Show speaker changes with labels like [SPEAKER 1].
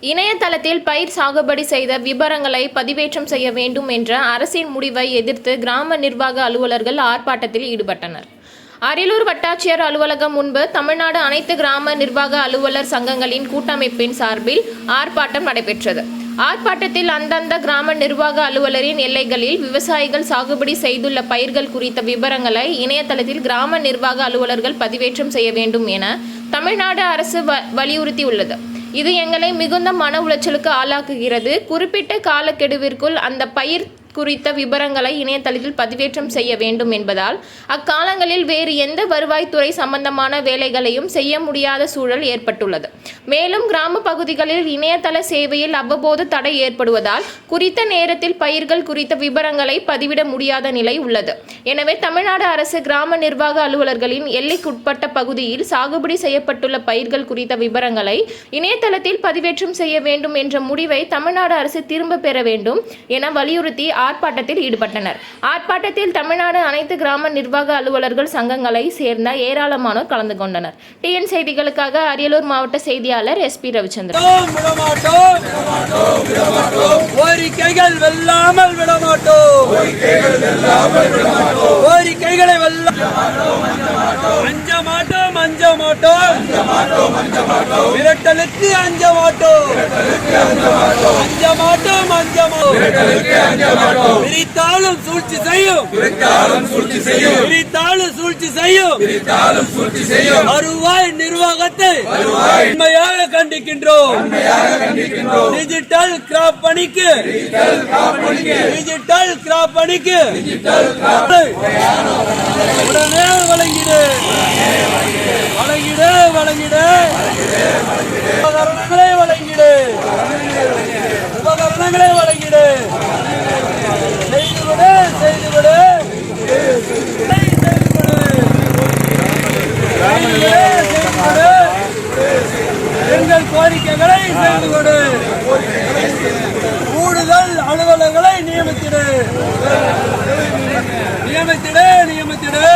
[SPEAKER 1] இணையதளத்தில் பயிர் சாகுபடி செய்த விபரங்களை பதிவேற்றம் செய்ய வேண்டும் என்ற அரசின் முடிவை எதிர்த்து கிராம நிர்வாக அலுவலர்கள் ஆர்ப்பாட்டத்தில் ஈடுபட்டனர். அரியலூர் வட்டாட்சியர் அலுவலகம் முன்பு தமிழ்நாடு அனைத்து கிராம நிர்வாக அலுவலர் சங்கங்களின் கூட்டமைப்பின் சார்பில் ஆர்ப்பாட்டம் நடைபெற்றது. ஆர்ப்பாட்டத்தில் அந்தந்த கிராம நிர்வாக அலுவலரின் எல்லைகளில் விவசாயிகள் சாகுபடி செய்துள்ள பயிர்கள் குறித்த விவரங்களை இணையதளத்தில் கிராம நிர்வாக அலுவலர்கள் பதிவேற்றம் செய்ய வேண்டும் என தமிழ்நாடு அரசு வ- வலியுறுத்தியுள்ளது. இது எங்களை மிகுந்த மன உளைச்சலுக்கு ஆளாக்குகிறது. குறிப்பிட்ட காலக்கெடுவிற்குள் அந்த பயிர் குறித்த விபரங்களை இணையதளத்தில் பதிவேற்றம் செய்ய வேண்டும் என்பதால் அக்காலங்களில் வேறு எந்த வருவாய்த்துறை சம்பந்தமான வேலைகளையும் செய்ய முடியாத சூழல் ஏற்பட்டுள்ளது. மேலும் கிராம பகுதிகளில் இணையதள சேவையில் அவ்வப்போது தடை ஏற்படுவதால் குறித்த நேரத்தில் பயிர்கள் குறித்த விபரங்களை பதிவிட முடியாத நிலை உள்ளது. எனவே தமிழ்நாடு அரசு கிராம நிர்வாக அலுவலர்களின் எல்லைக்குட்பட்ட பகுதியில் சாகுபடி செய்யப்பட்டுள்ள பயிர்கள் குறித்த விபரங்களை இணையதளத்தில் பதிவேற்றம் செய்ய வேண்டும் என்ற முடிவை தமிழ்நாடு அரசு திரும்ப பெற வேண்டும் என வலியுறுத்தி ஆர்ப்பாட்டத்தில் ஈடுபட்டனர். ஆர்ப்பாட்டத்தில் தமிழ்நாடு அனைத்து கிராம நிர்வாக அலுவலர்கள் சங்கங்களை சேர்ந்த ஏராளமானோர் கலந்து கொண்டனர். டிஎன் செய்திகளுக்காக அரியலூர் மாவட்ட செய்தியாளர் எஸ் பி ரவிச்சந்திரன்.
[SPEAKER 2] விடமாட்டோம், கோரிக்கைகள் வெல்லாமல் விடமாட்டோம். அஞ்ச மாட்டோம் அஞ்ச மாட்டோம். விரட்டலுக்கு அஞ்ச மாட்டோம். அஞ்ச மாட்டோம் அஞ்ச மாட்டோம். விரித்தாலும் சூழ்ச்சி செய்யும். விரித்தாலும் சூழ்ச்சி செய்யும். வருவாய் நிர்வாகத்தை உண்மையாக கண்டிக்கின்றோம். டிஜிட்டல் கிராப் பணிக்கு. டிஜிட்டல் கிராப் பணிக்கு உடனே வழங்கிடு வழங்கிடு. வழங்கிடு உபகரணங்களை வழங்கிடு. உபகரணங்களை வழங்கிடு. செய்துவிடு செய்துவிடு. செய்துவிடு செய்துவிடு. எங்கள் கோரிக்கைகளை செய்து கொடு கூடுதல் அலுவலர்களை நியமித்திடு. நியமித்திடு நியமித்திடு.